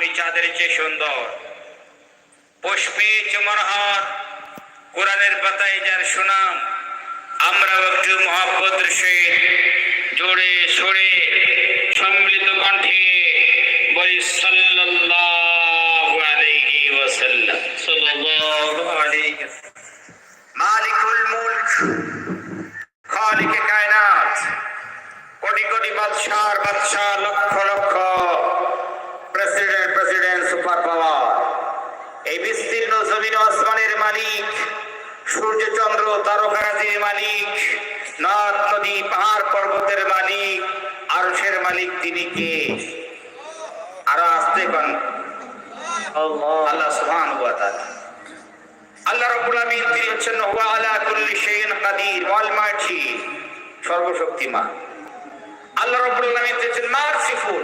তুমি চাঁদের চেয়ে সুন্দর। পুষ্পে হাত কোরআনের পাতায় যার সুনাম, আমরাও একটু সহিত জোরে সরে, সম্মিলিত কণ্ঠে বলি সাল্লাল্লাহু আলাইহি ওয়াসাল্লাম। সাল্লাল্লাহু আলাইহি জমিন আসমানের মালিক সূর্য চন্দ্র তারকারাজির মালিক নদ নদী পাহাড় পর্বতের মালিক আরশের মালিক তিনি কে? আরও আসতে পান আল্লাহ। সুবহান ওয়া তাআলা। আল্লাহ রাব্বুল আমিন তিনি হচ্ছেন হুয়া আলা কুল্লি শাইইন কাদির অলমাইটি সর্বশক্তিমান। আল্লাহ রাব্বুল আলামিন হচ্ছেন মারসিফুল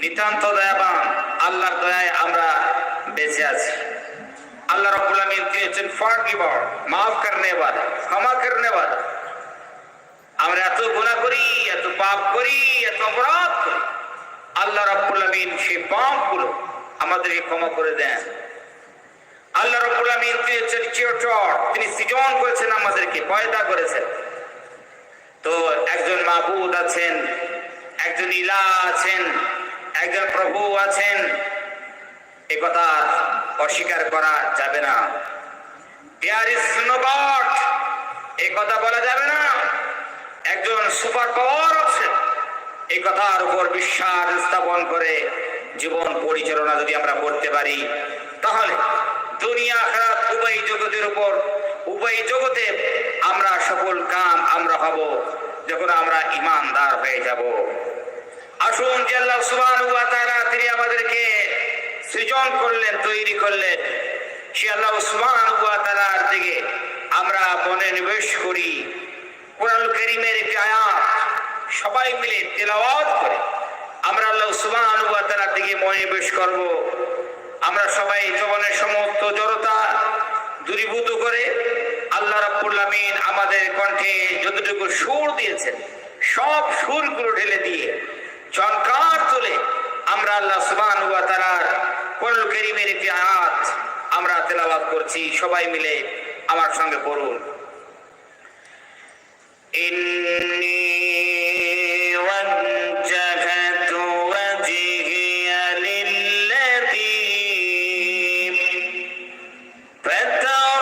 নিতান্ত দয়াবান। আল্লাহর দয়ায় আমরা বেঁচে আছি। আল্লাহ রাব্বুল আমিন দিয়েছেন, ফরগিভার, মাফ করনে ওয়ালা ক্ষমা করনে ওয়ালা আমরা এত গুনাহ করি, এত পাপ করি, এত অপরাধ করি। আল্লাহ রাব্বুল আমিন পাপগুলো আমাদেরকে ক্ষমা করে দেন। আল্লাহ রাব্বুল আমিন দিয়েছেন চিরচর। তিনি সৃজন করেছেন আমাদেরকে, পয়দা করেছেন। তো একজন মাহবুদ আছেন, একজন ইলা আছেন, একজন প্রভু আছেন। এ কথা অস্বীকার করা যাবে না। দেয়ার ইজ নো এই কথা বলা যাবে না। একজন সুপার পাওয়ার আছেন এই কথার উপর বিশ্বাস স্থাপন করে জীবন পরিচালনা যদি আমরা করতে পারি, তাহলে দুনিয়া খারাপ উভয় জগতের উপর, উভয় জগতে আমরা সফল কাম আমরা হব যখন আমরা ইমানদার হয়ে যাব। আসুন সুবহানাহু ওয়া তিনি আমাদেরকে সৃজন করলেন, তৈরি করলেন। সে আল্লাহ ওয়া তাআলার দিকে আমরা মনে নিবেশ করি। কোরআন কারীমের একটি আয়াত, সবাই মিলে তেলাওয়াত করে। আমরা আল্লাহ ওয়া তাআলার দিকে মনে নিবেশ করব। আমরা সবাই জীবনের সমস্ত জড়তা দূরীভূত করে আল্লাহ রাব্বুল আমিন আমাদের কণ্ঠে যতটুকু সুর দিয়েছেন, সব সুরগুলো ঢেলে দিয়ে চনকার তুলে আমরা আল্লাহ সুবহান ওয়া তাআলার কোরআন কারীমের একটি আয়াত আমরা তেলাওয়াত করছি সবাই মিলে আমার সঙ্গে পড়ুন إني وجهت وجهي للذي فطر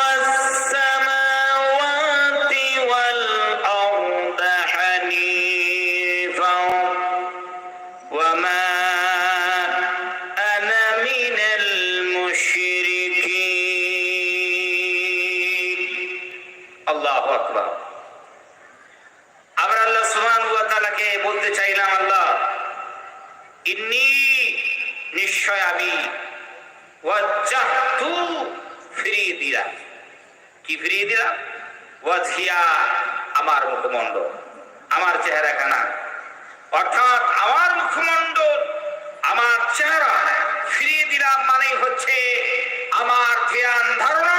السماوات والأرض حنيفا وما আল্লাহ আকবার। আমরা আল্লাহ সুহান তালাকে বলতে চাইলাম, আল্লাহ, ইন্নি নিশ্চয় আমি ফিরিয়ে দিলাম। কি ফিরিয়ে দিলাম? ওয়াজিয়া আমার মুখমণ্ডল, আমার চেহারা খানা অর্থাৎ আমার মুখমণ্ডল, আমার চেহারা ফিরিয়ে দিলাম মানে হচ্ছে আমার ধ্যান ধারণা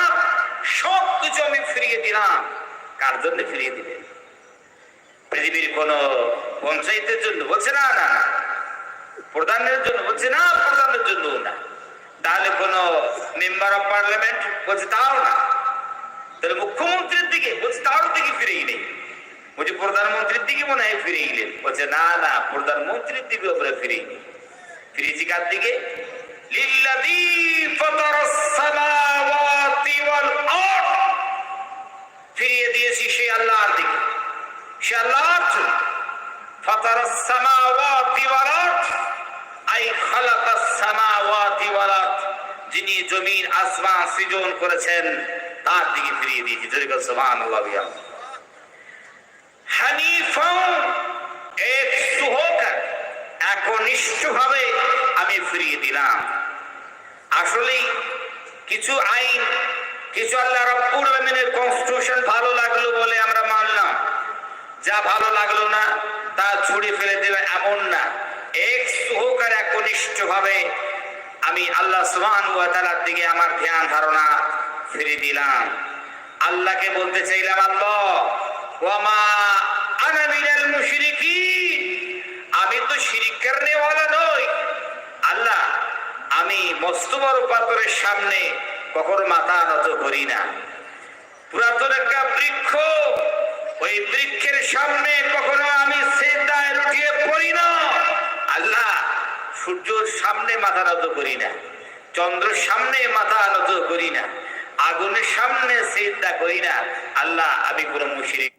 সব কিছু আমি ফিরিয়ে দিলাম। কার জন্য ফিরিয়ে দিলেন পৃথিবীর কোন পঞ্চায়েতের জন্য বলছে না না না। প্রধানের জন্য বলছে না, প্রধানের জন্য না। তাহলে কোন মেম্বার অফ পার্লামেন্ট বলছে তাও না। তাহলে মুখ্যমন্ত্রীর দিকে বলছে তার দিকে ফিরেই নেই। বলছে প্রধানমন্ত্রীর দিকে মনে হয় ফিরে গেলেন বলছে না না, প্রধানমন্ত্রীর দিকে ওপরে ফিরে ফিরেছি কার দিকে? ফিরিয়ে দিয়েছি সেই আল্লাহর দিকে। সে আল্লাহর জন্য। ওয়াল আরদ। আই খালাকাস সামাওয়াতি ওয়াল যিনি জমিন আসমান সৃজন করেছেন, তার দিকে ফিরিয়ে দিয়েছি। জোরে বল, সুবহানাল্লাহ, বিয়া। হানিফা এক সুহকার আসলেই কিছু আইন, কিছু আল্লাহ রব্বুল আমিনের কনস্টিটিউশন ভালো লাগল বলে আমরা মানলাম। যা ভালো লাগল না, তা ছুড়ে ফেলে দিলাম এমন না। এক সহকারে একনিষ্ঠ ভাবে আমি আল্লাহ সুবহান ওয়া তাআলার দিকে আমার ধ্যান ধারণা ফিরে দিলাম। আল্লাহকে বলতে চাইলাম, আল্লাহ, ওয়ামা আনা মিনাল মুশরিকিন। আমি তো শিরিক করনে ওয়ালা নই। আল্লাহ আমি মস্ত বড় পাথরের সামনে কখনো মাথা নত করি না। পুরাতন একটা বৃক্ষ, ওই বৃক্ষের সামনে কখনো আমি সেদায় লুটিয়ে পড়ি না। আল্লাহ সূর্যর সামনে মাথা নত করি না, চন্দ্রের সামনে মাথা নত করি না, আগুনের সামনে সেদা করি না। আল্লাহ, আমি কোনো মুশরিক